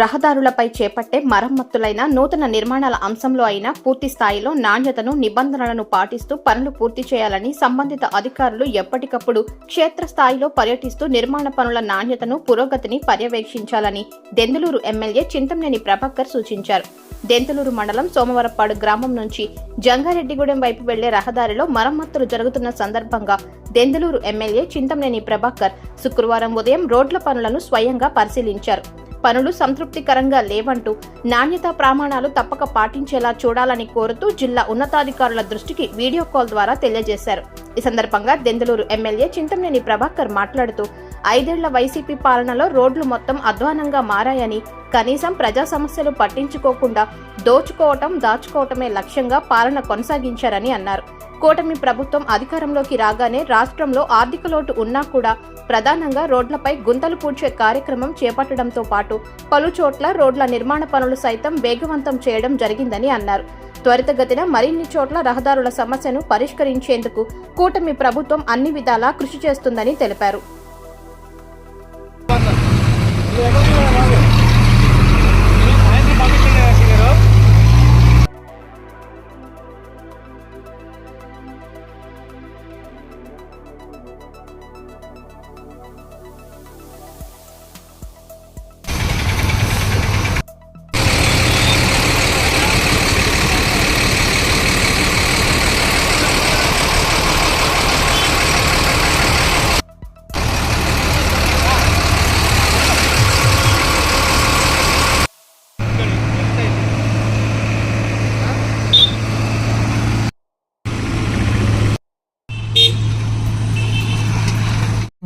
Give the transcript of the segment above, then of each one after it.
రహదారులపై చేపట్టే మరమ్మతులైన నూతన నిర్మాణాల అంశంలో అయినా పూర్తి స్థాయిలో నాణ్యతను నిబంధనలను పాటిస్తూ పనులు పూర్తి చేయాలని సంబంధిత అధికారులు ఎప్పటికప్పుడు క్షేత్రస్థాయిలో పర్యటిస్తూ నిర్మాణ పనుల నాణ్యతను పురోగతిని పర్యవేక్షించాలని దెందులూరు ఎమ్మెల్యే చింతంనేని ప్రభాకర్ సూచించారు. దెంతులూరు మండలం సోమవరపాడు గ్రామం నుంచి జంగారెడ్డిగూడెం వైపు వెళ్ళే రహదారిలో మరమ్మతులు జరుగుతున్న సందర్భంగా దెందులూరు ఎమ్మెల్యే చింతంనేని ప్రభాకర్ శుక్రవారం ఉదయం రోడ్ల పనులను స్వయంగా పరిశీలించారు. పనులు సంతృప్తికరంగా లేవంటూ నాణ్యతా ప్రమాణాలు తప్పక పాటించేలా చూడాలని కోరుతూ జిల్లా ఉన్నతాధికారుల దృష్టికి వీడియో కాల్ ద్వారా తెలియజేశారు. ఈ సందర్భంగా దెందలూరు ఎమ్మెల్యే చింతమనేని ప్రభాకర్ మాట్లాడుతూ ఐదేళ్ళ వైసీపీ పాలనలో రోడ్లు మొత్తం అధ్వానంగా మారాయని కనీసం ప్రజా సమస్యలు పట్టించుకోకుండా దోచుకోవటం దాచుకోవటమే లక్ష్యంగా పాలన కొనసాగించారని అన్నారు. కూటమి ప్రభుత్వం అధికారంలోకి రాగానే రాష్ట్రంలో ఆర్థిక లోటు ఉన్నా కూడా ప్రధానంగా రోడ్లపై గుంతలు పూడ్చే కార్యక్రమం చేపట్టడంతో పాటు పలు చోట్ల రోడ్ల నిర్మాణ పనులు సైతం వేగవంతం చేయడం జరిగిందని అన్నారు. త్వరితగతిన మరిన్ని చోట్ల రహదారుల సమస్యను పరిష్కరించేందుకు కూటమి ప్రభుత్వం అన్ని విధాలా కృషి చేస్తుందని తెలిపారు.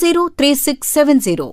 103670.